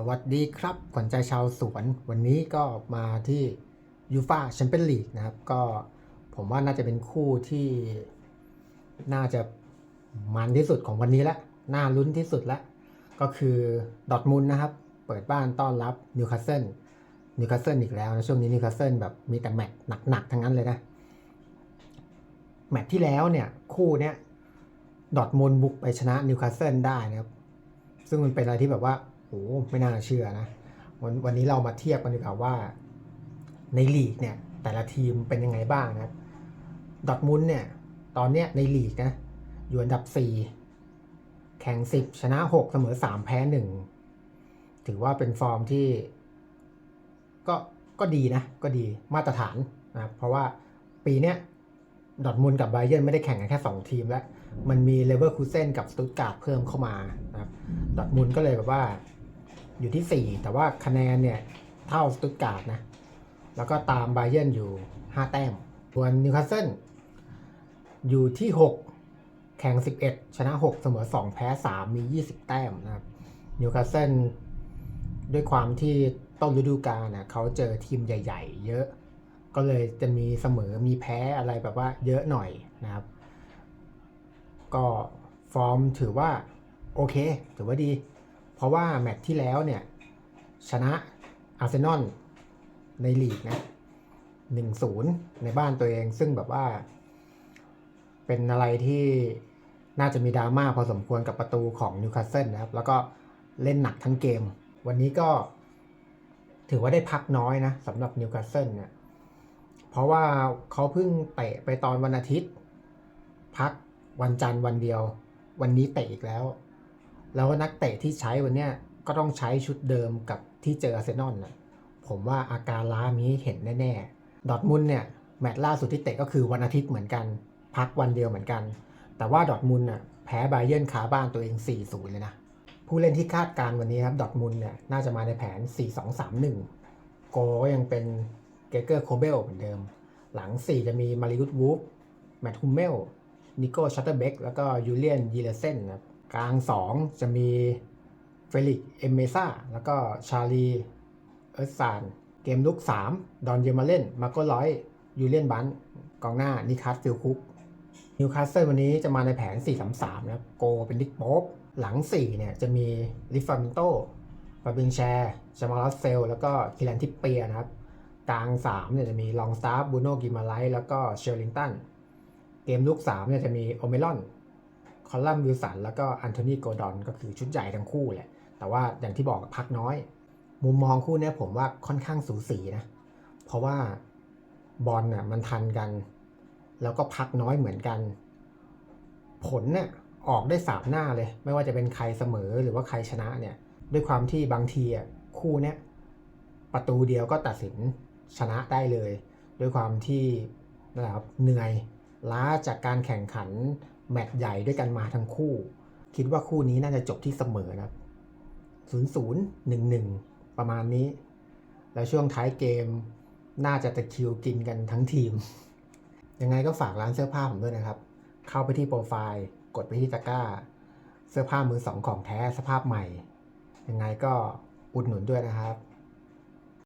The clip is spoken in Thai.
สวัสดีครับขวัญใจชาวสวน วันนี้ก็มาที่ยูฟาแชมเปี้ยนลีกนะครับ ก็ผมว่าน่าจะเป็นคู่ที่น่าจะมันที่สุดของวันนี้ละน่าลุ้นที่สุดละก็คือดอทมุนนะครับ เปิดบ้านต้อนรับนิวคาสเซิลนิวคาสเซิลอีกแล้วนะช่วงนี้นิวคาสเซิลแบบมีแต่แมตช์หนักๆ ทั้งนั้นเลยนะ แมตช์ที่แล้วเนี่ย คู่เนี้ยดอทมุนบุกไปชนะนิวคาสเซิลได้นะครับ ซึ่งมันเป็นอะไรที่แบบว่า โอ้ไม่น่าเชื่อนะวันวันนี้เรามาเทียบกันดีกว่าว่า ในลีกเนี่ย แต่ละทีมเป็นยังไงบ้างนะดอทมุนเนี่ย ตอนเนี้ยในลีกนะอยู่อันดับ 4 แข่ง 10 ชนะ 6 เสมอ 3 แพ้ 1 ถือว่าเป็นฟอร์มที่ ก็ก็ดีนะ ก็ดีมาตรฐานนะเพราะว่าปีเนี้ยดอทมุนกับไบเยนไม่ได้แข่งกันแค่ 2 ทีมแล้ว มันมีเลเวอร์คูเซนกับสตุตการ์ดเพิ่มเข้ามานะครับดอทมุนก็เลยแบบว่า อยู่ที่ 4 แต่ว่าคะแนนเนี่ยเท่าสตุตการ์ดนะ แล้วก็ตามไบเยนอยู่ 5 แต้ม ส่วนนิวคาสเซิลอยู่ที่ 6 แข่ง 11 ชนะ 6 เสมอ 2 แพ้ 3 มี 20 แต้มนะครับนิวคาสเซิลด้วยความที่ต้นฤดูกาลนะเขาเจอทีมใหญ่ ๆ เยอะ ก็เลยจะมีเสมอมีแพ้อะไรแบบว่าเยอะหน่อยนะครับ ก็ฟอร์มถือว่า โอเค ถือว่าดี เพราะว่าแมตช์ที่แล้วเนี่ย ชนะอาร์เซนอลในลีกนะ1-0ในบ้านตัวเองซึ่งแบบว่า เป็นอะไรที่น่าจะมีดราม่าพอสมควรกับประตูของนิวคาสเซิลนะครับ แล้วก็เล่นหนักทั้งเกม วันนี้ก็ถือว่าได้พักน้อยนะสำหรับนิวคาสเซิลเนี่ยเพราะว่าเขาเพิ่งเตะไปตอนวันอาทิตย์ พักวันจันทร์วันเดียว วันนี้เตะอีกแล้ว แล้วนักเตะที่ใช้วันเนี้ยก็ต้องใช้ชุดเดิมกับที่เจออาร์เซนอลนะผมว่าอาการล้ามีเห็นแน่ๆดอทมุนเนี่ยแมตช์ล่าสุดที่เตะก็คือวันอาทิตย์เหมือนกัน พักวันเดียวเหมือนกัน แต่ว่าดอทมุนน่ะแพ้ไบเยนคาบ้านตัวเอง 4-0 เลยนะ ผู้เล่นที่คาดการณ์วันนี้ครับดอทมุนเนี่ยน่าจะมาในแผน 4-2-3-1 โกก็ยังเป็นเกเกอร์โคเบลเหมือนเดิม หลัง 4 จะมีมาริอุสวูฟแมตต์ฮุมเมลนิโก้ชัตเตอร์เบกแล้วก็ยูเลียนยีเลเซนนะครับ กลาง 2 จะมีเฟลิกเอเมซ่าแล้วก็ชาลีเอิร์ซานเกมลุก 3 ดอนเยมาเล่นมาโกร้อยยูเลียนบันกองหน้านิคัสฟิลคุกนิวคาสเซิลวันนี้จะมาในแผน 4-3-3 นะครับ โกเป็นดิกโป๊ปหลัง 4 เนี่ยจะมีลิฟามินโตฟาบินแชร์จามาลัสเซล แล้วก็คิลันทิปเปียนะครับ กลาง 3 เนี่ยจะมีลองสตาร์บูโนกิมาไลแล้วก็เชลลิงตัน เกมลุก3 เนี่ยจะมีโอเมลอน คอลัมน์วิลสันแล้วก็อันโทนีโกดอนก็คือชุดใหญ่ทั้งคู่แหละ แต่ว่าอย่างที่บอกพักน้อย มุมมองคู่นี้ผมว่าค่อนข้างสูสีนะ เพราะว่าบอลน่ะมันทันกัน แล้วก็พักน้อยเหมือนกัน ผลเนี่ยออกได้สามหน้าเลย ไม่ว่าจะเป็นใครเสมอหรือว่าใครชนะเนี่ย ด้วยความที่บางทีอะคู่เนี้ยประตูเดียวก็ตัดสินชนะได้เลย ด้วยความที่นะครับเหนื่อยล้าจากการแข่งขัน แมตช์ใหญ่ด้วยกันมาทั้งคู่ คิดว่าคู่นี้น่าจะจบที่เสมอนะครับ0 0 1 1ประมาณนี้ แล้วช่วงท้ายเกมน่าจะตะคิวกินกันทั้งทีม ยังไงก็ฝากร้านเสื้อผ้าผมด้วยนะครับ เข้าไปที่โปรไฟล์กดไปที่ตะกร้า เสื้อผ้ามือสองของแท้สภาพใหม่ ยังไงก็อุดหนุนด้วยนะครับ